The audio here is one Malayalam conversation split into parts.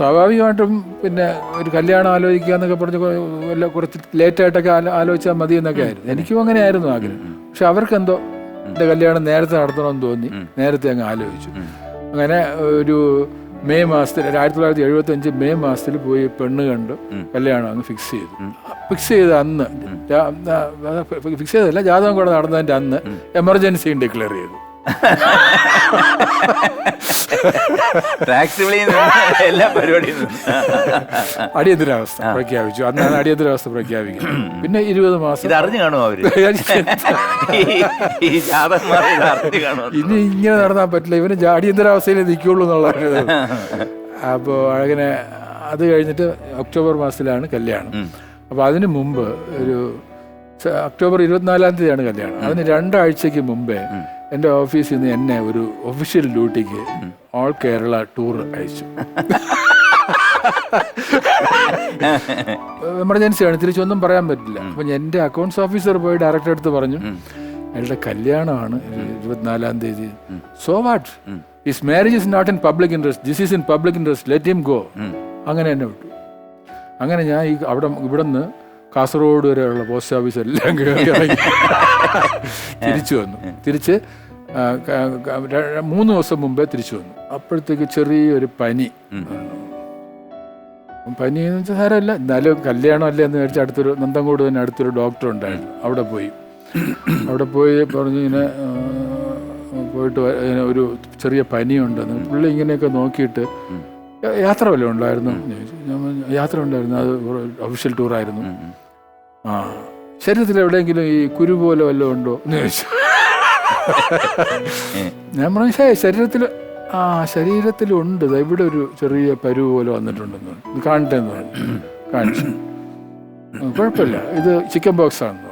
സ്വാഭാവികമായിട്ടും പിന്നെ ഒരു കല്യാണം ആലോചിക്കുക എന്നൊക്കെ പറഞ്ഞ് വല്ല കുറച്ച് ലേറ്റായിട്ടൊക്കെ ആലോ ആലോചിച്ചാൽ മതി എന്നൊക്കെ ആയിരുന്നു. എനിക്കും അങ്ങനെയായിരുന്നു ആഗ്രഹം. പക്ഷെ അവർക്കെന്തോ എന്റെ കല്യാണം നേരത്തെ നടത്തണമെന്ന് തോന്നി. നേരത്തെ അങ്ങ് ആലോചിച്ചു. അങ്ങനെ ഒരു മെയ് മാസത്തിൽ ആയിരത്തി തൊള്ളായിരത്തി എഴുപത്തി അഞ്ച് മെയ് മാസത്തിൽ പോയി പെണ്ണ് കണ്ട് കല്യാണം അങ്ങ് ഫിക്സ് ചെയ്തു. ഫിക്സ് ചെയ്ത അന്ന് ഫിക്സ് ചെയ്തതല്ല ജാതകം കൂടെ നടന്നതിന്റെ അന്ന് എമർജൻസി ഡിക്ലെയർ ചെയ്തു. ടാക്സി എല്ലാ പരിപാടിയും. അടിയന്തരാവസ്ഥ പ്രഖ്യാപിച്ചു. അന്നാണ് അടിയന്തരാവസ്ഥ പ്രഖ്യാപിക്കുന്നത്. പിന്നെ ഇരുപത് മാസം ഇത് അറിഞ്ഞു കാണുമോ അവർ? ഇനി ഇങ്ങനെ നടന്നാൽ പറ്റില്ല. ഇവന് അടിയന്തരാവസ്ഥയിൽ നിൽക്കുള്ളൂ എന്നുള്ള അപ്പോൾ അങ്ങനെ അത് കഴിഞ്ഞിട്ട് ഒക്ടോബർ മാസത്തിലാണ് കല്യാണം. അപ്പോൾ അതിനു മുമ്പ് ഒരു ഒക്ടോബർ ഇരുപത്തിനാലാം തീയതിയാണ് കല്യാണം. അതിന് രണ്ടാഴ്ചക്ക് മുമ്പേ എന്റെ ഓഫീസിൽ നിന്ന് എന്നെ ഒരു ഒഫീഷ്യൽ ഡ്യൂട്ടിക്ക് ഓൾ കേരള ടൂർ അയച്ചു. എമർജൻസി ആണ് തിരിച്ചൊന്നും പറയാൻ പറ്റില്ല. അപ്പം എന്റെ അക്കൗണ്ട്സ് ഓഫീസർ പോയി ഡയറക്ടർ അടുത്ത് പറഞ്ഞു അയാളുടെ കല്യാണമാണ് ഇരുപത്തിനാലാം തീയതി. So what is marriage is not in public interest this is in public interest let him go അങ്ങനെ എന്നെ വിട്ടു. അങ്ങനെ ഞാൻ ഈ അവിടെ ഇവിടെ നിന്ന് കാസർഗോഡ് വരെയുള്ള പോസ്റ്റ് ഓഫീസ് എല്ലാം കയറി തിരിച്ചു വന്നു. തിരിച്ച് മൂന്ന് ദിവസം മുമ്പേ തിരിച്ചു വന്നു. അപ്പോഴത്തേക്ക് ചെറിയൊരു പനി. പനി എന്ന് വെച്ചാൽ സാരമല്ല. എന്നാലും കല്യാണം അല്ലേ എന്ന് വിചാരിച്ച അടുത്തൊരു നന്തങ്കോട് തന്നെ അടുത്തൊരു ഡോക്ടർ ഉണ്ടായിരുന്നു. അവിടെ പോയി. അവിടെ പോയി പറഞ്ഞു ഇങ്ങനെ പോയിട്ട് ഒരു ചെറിയ പനിയുണ്ടെന്ന് പുള്ളി ഇങ്ങനെയൊക്കെ നോക്കിയിട്ട് യാത്ര വല്ലതും ഉണ്ടായിരുന്നു? ഞാൻ യാത്ര ഉണ്ടായിരുന്നു. അത് ഒഫീഷ്യൽ ടൂറായിരുന്നു ആ ശരീരത്തിൽ എവിടെയെങ്കിലും ഈ കുരു പോലെ വല്ലതും ഉണ്ടോ എന്ന് ചോദിച്ചു. ഞാൻ പറഞ്ഞു "ശേ, ശരീരത്തിൽ ആ ശരീരത്തിലുണ്ട് ഇവിടെ ഒരു ചെറിയ പരുവ് പോലെ വന്നിട്ടുണ്ടെന്ന് പറഞ്ഞു. ഇത് കാണട്ടെ എന്ന് പറഞ്ഞു. കാണിച്ചു. കുഴപ്പമില്ല. ഇത് ചിക്കൻ ബോക്സ് ആണെന്ന്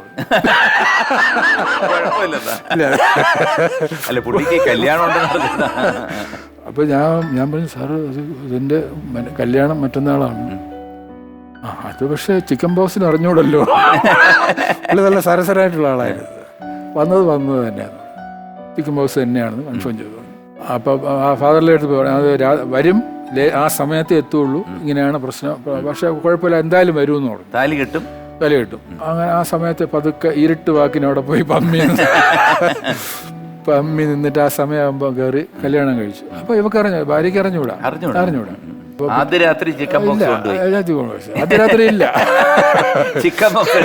അപ്പൊ ഞാൻ ഞാൻ പറഞ്ഞു സാറ് ഇത് ഇതിന്റെ കല്യാണം മറ്റന്നാളാണ്. ആ അത് പക്ഷേ ചിക്കൻ ബോക്സിന് അറിഞ്ഞൂടല്ലോ. പുള്ളി നല്ല സരസരായിട്ടുള്ള ആളായിരുന്നു. വന്നത് വന്നത് തന്നെയാണ്. ചിക്കൻ ബോക്സ് തന്നെയാണെന്ന് കൺഫേം ചെയ്തു. അപ്പം ആ ഫാദറിലെ അടുത്ത് അത് വരും. ആ സമയത്ത് എത്തുള്ളൂ. ഇങ്ങനെയാണ് പ്രശ്നം. പക്ഷേ കുഴപ്പമില്ല എന്തായാലും വരുമെന്ന് പറഞ്ഞു. താലി കിട്ടും. വില കിട്ടും. അങ്ങനെ ആ സമയത്ത് പതുക്കെ ഇരുട്ട് വാക്കിനവിടെ പോയി പമ്മി പമ്മി നിന്നിട്ട് ആ സമയമാകുമ്പോൾ കയറി കല്യാണം കഴിച്ചു. അപ്പോൾ ഇവക്ക് അറിഞ്ഞു? ഭാര്യയ്ക്ക് അറിഞ്ഞുകൂടാ അറിഞ്ഞൂടാ. ആദ്യ രാത്രി ചിക്കൻ ബോക്സ് ഇല്ല കൊണ്ടുപോയി. അതിനകത്ത് രാത്രി ഇല്ല. Chicken box.